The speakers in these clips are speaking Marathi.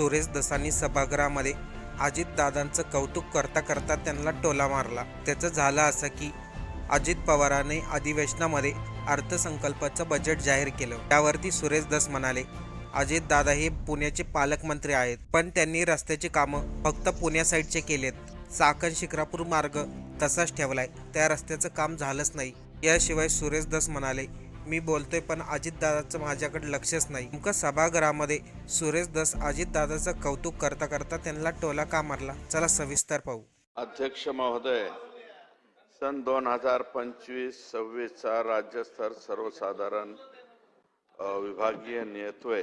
सुरेश दसानी सभागृहामध्ये अजितदादांचं कौतुक करता करता त्यांना टोला मारला. त्याचं झालं असं की अजित पवारांनी अधिवेशनामध्ये अर्थसंकल्पाचं बजेट जाहीर केलं. त्यावरती सुरेश दस म्हणाले अजितदादा हे पुण्याचे पालकमंत्री आहेत पण त्यांनी रस्त्याची कामं फक्त पुण्या साईडचे केलेत. चाकण शिक्रापूर मार्ग तसाच ठेवलाय. त्या रस्त्याचं काम झालंच नाही. याशिवाय सुरेश दस म्हणाले मी बोलतोय पण अजितदादाचं माझ्याकडे लक्षच नाही. नेमकं सभागृहामध्ये सुरेश दस अजितदादाचं कौतुक करता करता त्यांना टोला का मारला? चला सविस्तर पाहू. अध्यक्ष महोदय सन दोन हजार पंचवीस सव्वीसचा राज्यस्तर सर्वसाधारण विभागीय नेतोय.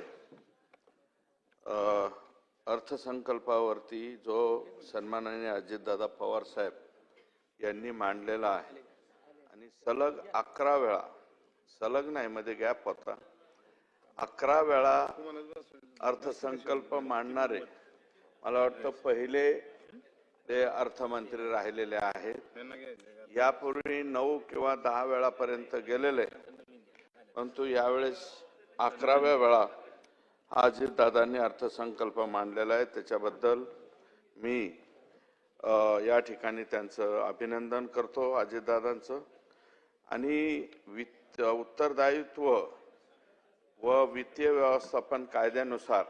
अर्थसंकल्पावरती जो सन्माननीय अजितदादा पवार साहेब यांनी मांडलेला आहे. आणि सलग अकरा वेळा सलग नाही मध्ये गॅप होता. अकरा वेळा अर्थसंकल्प मांडणारे मला वाटतं पहिले ते अर्थमंत्री राहिलेले आहेत. यापूर्वी नऊ किंवा दहा वेळापर्यंत गेलेले परंतु यावेळेस अकराव्या वेळा हा अजितदादांनी अर्थसंकल्प मांडलेला आहे. त्याच्याबद्दल मी या ठिकाणी त्यांचं अभिनंदन करतो अजितदादांचं. आणि वित्त उत्तरदायित्व व वित्तीय व्यवस्थापन कायद्यानुसार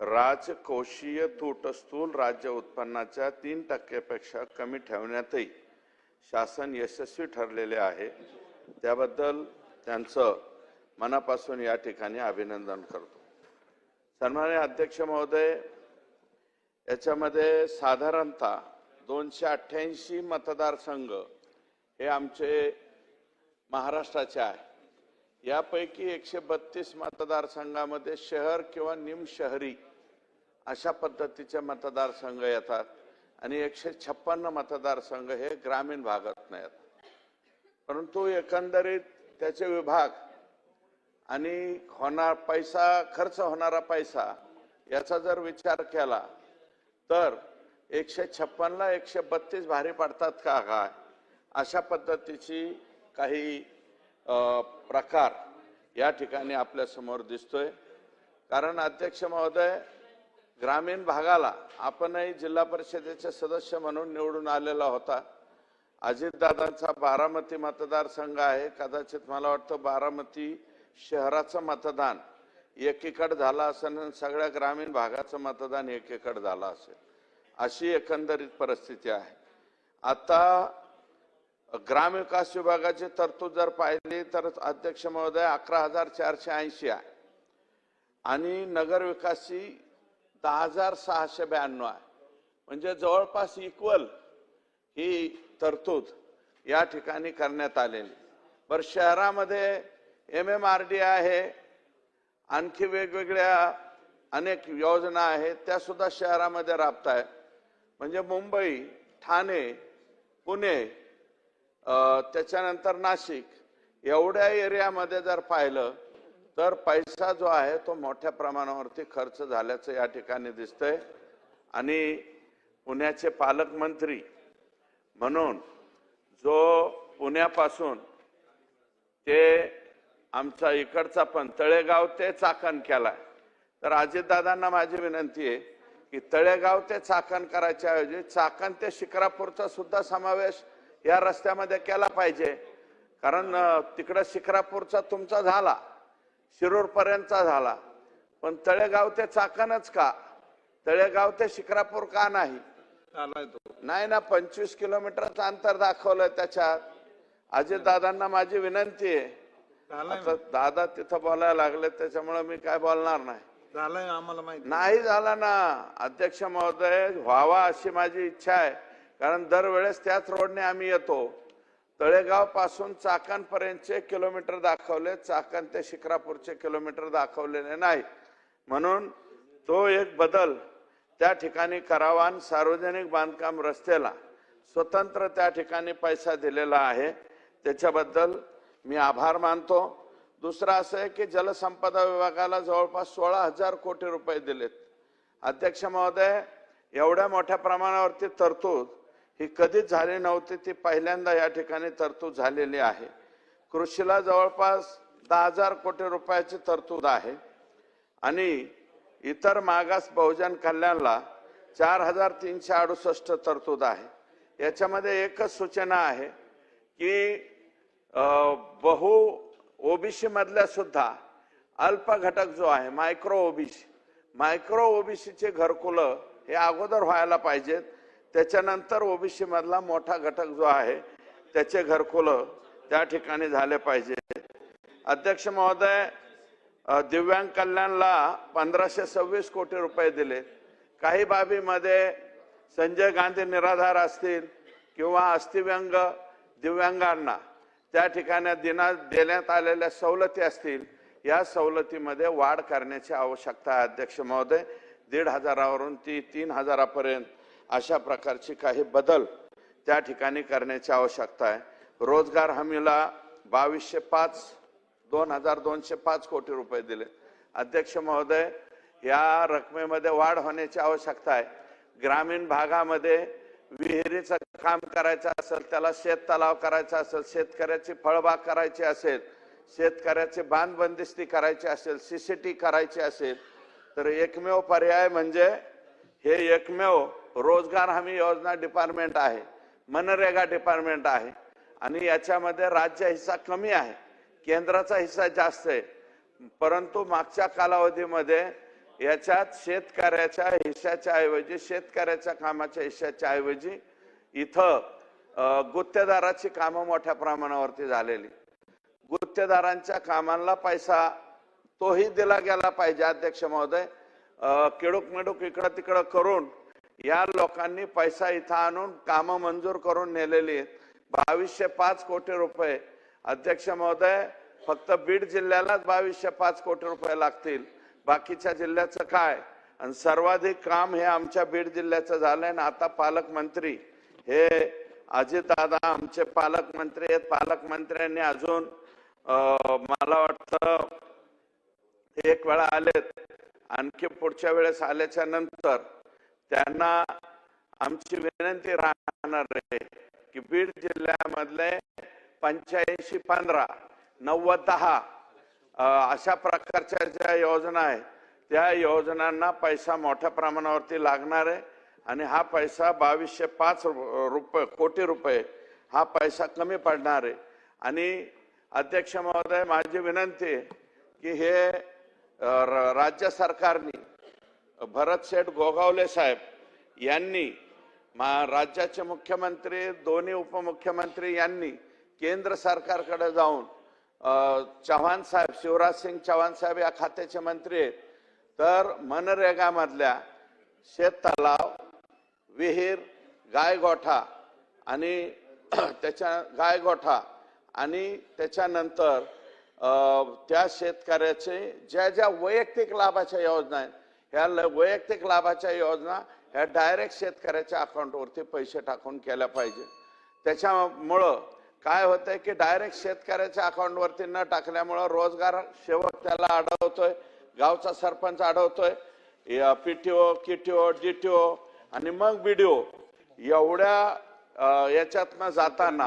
राजकोषीय तूट स्थूल राज्य उत्पन्नाच्या तीन टक्क्यापेक्षा कमी ठेवण्यातही शासन यशस्वी ठरलेले आहे. त्याबद्दल त्यांचं मनापासून या ठिकाणी अभिनंदन करतो. सन्मान्य अध्यक्ष महोदय याच्यामध्ये साधारणतः दोनशे अठ्ठ्याऐंशी मतदारसंघ हे आमचे महाराष्ट्राचे आहे. यापैकी एकशे बत्तीस मतदारसंघामध्ये शहर किंवा निमशहरी अशा पद्धतीचे मतदारसंघ येतात आणि एकशे छप्पन्न मतदारसंघ हे ग्रामीण भागात आहेत परंतु एकंदरीत त्याचे विभाग आणि होणार पैसा खर्च होणारा पैसा याचा जर विचार केला तर एकशे छप्पनला एकशे बत्तीस भारी पडतात का काय? अशा पद्धतीची काही प्रकार या ठिकाणी आपल्यासमोर दिसतोय. कारण अध्यक्ष महोदय ग्रामीण भागाला आपणही जिल्हा परिषदेचे सदस्य म्हणून निवडून आलेला होता. अजितदादांचा बारामती मतदारसंघ आहे. कदाचित मला वाटतं बारामती शहराचं मतदान एकीकडे झालं असेल आणि सगळ्या ग्रामीण भागाचं मतदान एकीकडे झालं असेल. अशी एकंदरीत परिस्थिती आहे. आता ग्रामविकास विभागाची तरतूद जर पाहिली तर अध्यक्ष महोदय अकरा हजार चारशे ऐंशी आहे. आणि नगरविकासची दहा हजार सहाशे ब्याण्णव आहे. म्हणजे जवळपास इक्वल ही तरतूद या ठिकाणी करण्यात आलेली. बरं शहरामध्ये एम एम आर डी आहे. आणखी वेगवेगळ्या अनेक योजना आहेत. त्यासुद्धा शहरामध्ये राबत आहे म्हणजे मुंबई ठाणे पुणे त्याच्यानंतर नाशिक. एवढ्या एरियामध्ये जर पाहिलं तर पैसा जो आहे तो मोठ्या प्रमाणावरती खर्च झाल्याचं या ठिकाणी दिसतंय. आणि पुण्याचे पालकमंत्री म्हणून जो पुण्यापासून ते आमचा इकडचा पण तळेगाव ते चाकण केलाय. तर अजितदादांना माझी विनंती आहे की तळेगाव ते चाकण करायच्या ऐवजी चाकण ते शिक्रापूरचा सुद्धा समावेश या रस्त्यामध्ये केला पाहिजे. कारण तिकडं शिक्रापूरचा तुमचा झाला शिरूर पर्यंतचा झाला. पण तळेगाव ते चाकणच का? तळेगाव ते शिक्रापूर का नाही? नाही ना पंचवीस किलोमीटरचं अंतर दाखवलंय त्याच्यात. अजितदादांना माझी विनंती आहे. दादा तिथं बोलायला लागले त्याच्यामुळे मी काय बोलणार नाही. झालाय आम्हाला माहिती. नाही झाला ना. अध्यक्ष महोदय व्हावा अशी माझी इच्छा आहे. कारण दरवेळेस त्याच रोडने आम्ही येतो. तळेगावपासून किलोमीटर दाखवले चाकण ते शिक्रापूरचे किलोमीटर दाखवलेले नाही. म्हणून तो एक बदल त्या ठिकाणी करावा आणि सार्वजनिक बांधकाम रस्त्याला स्वतंत्र त्या ठिकाणी पैसा दिलेला आहे. त्याच्याबद्दल मी आभार मानतो. दुसरं असं आहे की जलसंपदा विभागाला जवळपास सोळा हजार कोटी रुपये दिलेत. अध्यक्ष महोदय एवढ्या मोठ्या प्रमाणावरती तरतूद ही कधीच झाली नव्हती ती पहिल्यांदा या ठिकाणी तरतूद झालेली आहे. कृषीला जवळपास दहा हजार कोटी रुपयाची तरतूद आहे. आणि इतर मागास बहुजन कल्याणला चार हजार तीनशे अडुसष्ट तरतूद आहे. याच्यामध्ये एकच सूचना आहे की बहु ओबीसी मधल्या सुद्धा अल्प घटक जो आहे मायक्रो ओबीसी मायक्रो ओबीसीचे घरकुलं हे अगोदर व्हायला पाहिजेत. त्याच्यानंतर ओबीसी मधला मोठा घटक जो आहे त्याचे घरकुलं त्या ठिकाणी झाले पाहिजे. अध्यक्ष महोदय दिव्यांग कल्याणला पंधराशे सव्वीस कोटी रुपये दिले. काही बाबीमध्ये संजय गांधी निराधार असतील किंवा अस्थिव्यंग दिव्यांगांना त्या ठिकाणी दिना देण्यात आलेल्या सवलती असतील या सवलतीमध्ये वाढ करण्याची आवश्यकता आहे. अध्यक्ष महोदय दीड हजारावरून ती तीन हजारापर्यंत अशा प्रकारची काही बदल त्या ठिकाणी करण्याची आवश्यकता आहे. रोजगार हमीला बावीसशे पाच दोन हजार दोनशे पाच कोटी रुपये दिले. अध्यक्ष महोदय या रकमेमध्ये वाढ होण्याची आवश्यकता आहे. ग्रामीण भागामध्ये विहिरीचं काम करायचं असेल त्याला शेत तलाव करायचा असेल शेतकऱ्याची फळबाग करायची असेल शेतकऱ्याची बांधबंदिस्ती करायची असेल सीसीटी करायची असेल तर एकमेव पर्याय म्हणजे हे एकमेव रोजगार हमी योजना डिपार्टमेंट आहे मनरेगा डिपार्टमेंट आहे आणि याच्यामध्ये राज्य हिस्सा कमी आहे केंद्राचा हिस्सा जास्त आहे. परंतु मागच्या कालावधीमध्ये याच्यात शेतकऱ्याच्या हिश्श्याच्या ऐवजी शेतकऱ्याच्या कामाच्या हिश्श्याच्या ऐवजी इथं गुत्तेदाराची कामं मोठ्या प्रमाणावरती झालेली. गुत्तेदारांच्या कामांना पैसा तोही दिला गेला पाहिजे अध्यक्ष महोदय. किडूक मिडूक इकडं तिकडं करून या लोकांनी पैसा इथं आणून कामं मंजूर करून नेलेली आहेत. बावीसशे पाच कोटी रुपये. अध्यक्ष महोदय फक्त बीड जिल्ह्यालाच बावीसशे पाच कोटी रुपये लागतील. बाकीच्या जिल्ह्याचं काय? आणि सर्वाधिक काम हे आमच्या बीड जिल्ह्याचं झालंय आणि आता पालकमंत्री हे अजितदादा आमचे पालकमंत्री आहेत. पालकमंत्र्यांनी अजून अं, मला वाटतं एक वेळा आलेत. आणखी पुढच्या वेळेस आल्याच्यानंतर त्यांना आमची विनंती राहणार आहे की बीड जिल्ह्यामधले पंच्याऐंशी पंधरा नव्वद दहा अशा प्रकारच्या ज्या योजना आहेत त्या योजनांना पैसा मोठ्या प्रमाणावरती लागणार आहे आणि हा पैसा बावीसशे पाच रु- रुपये कोटी रुपये हा पैसा कमी पडणार आहे. आणि अध्यक्ष महोदय माझी विनंती आहे की हे र- राज्य सरकारने भरत शेठ गोगावले साहेब यांनी मा- राज्याचे मुख्यमंत्री दोन्ही उपमुख्यमंत्री यांनी केंद्र सरकारकडे जाऊन चव्हाण साहेब शिवराज सिंग चव्हाण साहेब या खात्याचे मंत्री आहेत. तर मनरेगामधल्या शेत तलाव विहीर गायगोठा आणि त्याच्या गायगोठा आणि त्याच्यानंतर त्या शेतकऱ्याचे ज्या ज्या वैयक्तिक लाभाच्या योजना आहेत ह्या ल- वैयक्तिक लाभाच्या योजना ह्या डायरेक्ट शेतकऱ्याच्या अकाउंटवरती पैसे टाकून केल्या पाहिजे. त्याच्यामुळं काय होतंय की डायरेक्ट शेतकऱ्याच्या अकाउंटवरती न टाकल्यामुळं रोजगार सेवक त्याला अडवतोय गावचा सरपंच अडवतोय पीटीओ किटीओ डीटीओ आणि मग बीडीओ एवढ्या अ, याच्यातनं जाताना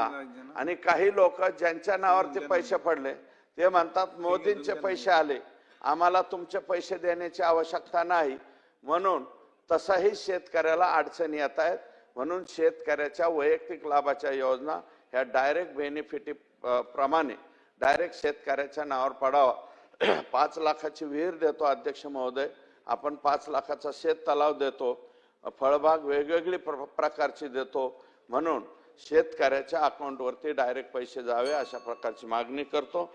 आणि काही लोक ज्यांच्या नावावरती पैसे पडले ते म्हणतात मोदींचे पैसे आले. आम्हाला तुमचे पैसे देण्याची आवश्यकता नाही. म्हणून तसाही शेतकऱ्याला अडचणी येत आहेत. म्हणून शेतकऱ्याच्या वैयक्तिक लाभाच्या योजना ह्या डायरेक्ट बेनिफिटी प्रमाणे डायरेक्ट शेतकऱ्याच्या नावावर पडावा. पाच लाखाची विहीर देतो अध्यक्ष महोदय. आपण पाच लाखाचा शेत तलाव देतो. फळबाग वेगवेगळी प्र- प्रकारची देतो. म्हणून शेतकऱ्याच्या अकाउंटवरती डायरेक्ट पैसे जावे अशा प्रकारची मागणी करतो.